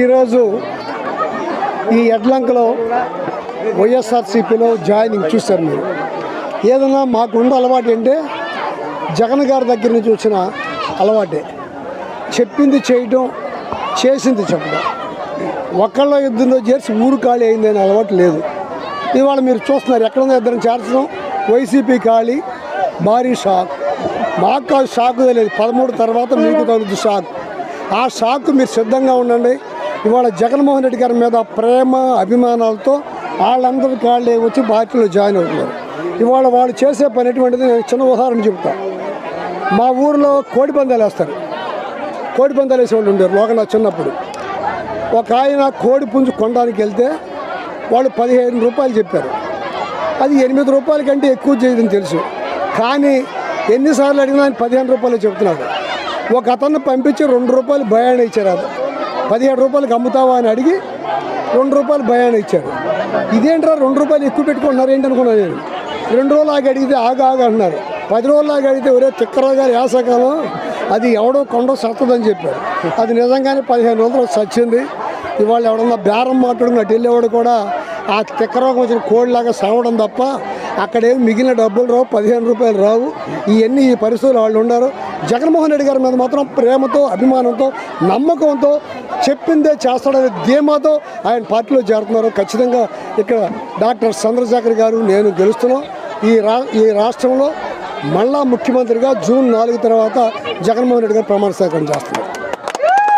ఈరోజు ఈ ఎడ్లంకలో వైఎస్ఆర్సీపీలో జాయినింగ్ చూశారు మీరు. ఏదన్నా మాకు అలవాటు ఏంటంటే జగన్ గారి దగ్గర నుంచి వచ్చిన అలవాటే. చెప్పింది చేయటం చేసింది చెప్పడం ఒక్కళ్ళ యుద్ధంలో చేర్చి ఊరు ఖాళీ అయింది అనే అలవాటు లేదు. ఇవాళ మీరు చూస్తున్నారు ఎక్కడన్నా ఇద్దరం చేర్చడం వైసీపీ ఖాళీ భారీ షాక్. మాకు కాదు షాక్ తెలియదు. పదమూడు తర్వాత మీకు తగులుతుంది షాక్. ఆ షాక్ మీరు సిద్ధంగా ఉండండి. ఇవాళ జగన్మోహన్ రెడ్డి గారి మీద ప్రేమ అభిమానాలతో వాళ్ళందరి కాళ్ళే వచ్చి పార్టీలో జాయిన్ అవుతున్నారు. ఇవాళ వాళ్ళు చేసే పని ఎటువంటిది? నేను చిన్న ఉదాహరణ చెప్తా. మా ఊరిలో కోడి పందాలు వేస్తారు. కోడి పందాలు వేసేవాళ్ళు ఉండేవారు లోకల్ చిన్నప్పుడు. ఒక ఆయన కోడి పుంజు కొనడానికి వెళ్తే వాళ్ళు పదిహేను రూపాయలు చెప్పారు. అది ఎనిమిది రూపాయల కంటే ఎక్కువ చేయదని తెలుసు. కానీ ఎన్నిసార్లు అడిగినా ఆయన పదిహేను రూపాయలు చెప్తున్నాడు. ఒక అతన్ని పంపించి రెండు రూపాయలు భయాన్ని ఇచ్చారు అది. పదిహేడు రూపాయలకి అమ్ముతావా అని అడిగి రెండు రూపాయలు భయాన్ని ఇచ్చారు. ఇదేంట్రా రెండు రూపాయలు ఎక్కువ పెట్టుకుంటున్నారు ఏంటి అనుకున్నాను నేను. రెండు రోజులు ఆగి అడిగితే ఆగా ఆగా అంటున్నారు. పది రోజులు ఆగి అడిగితే ఒరే తిక్కరా గారి యాసకాలం అది ఎవడో కొండ సత్తదని చెప్పారు. అది నిజంగానే పదిహేను రోజులు సచ్చింది. ఇవాళ ఎవడన్నా బేరం మాట్లాడుకుని వెళ్ళేవాడు కూడా ఆ తిక్కరోగం వచ్చిన కోడిలాగా సావడం తప్ప అక్కడేమి మిగిలిన డబ్బులు రావు పదిహేను రూపాయలు రావు. ఇవన్నీ ఈ పరిస్థితులు వాళ్ళు ఉన్నారు. జగన్మోహన్ రెడ్డి గారి మీద మాత్రం ప్రేమతో అభిమానంతో నమ్మకంతో చెప్పిందే చేస్తాడనే ధీమాతో ఆయన పార్టీలో చేరుతున్నారు. ఖచ్చితంగా ఇక్కడ డాక్టర్ చంద్రశేఖర్ గారు నేను గెలుస్తున్నాం. ఈ రా ఈ రాష్ట్రంలో మళ్ళా ముఖ్యమంత్రిగా జూన్ నాలుగు తర్వాత జగన్మోహన్ రెడ్డి గారు ప్రమాణ స్వీకారం చేస్తున్నారు.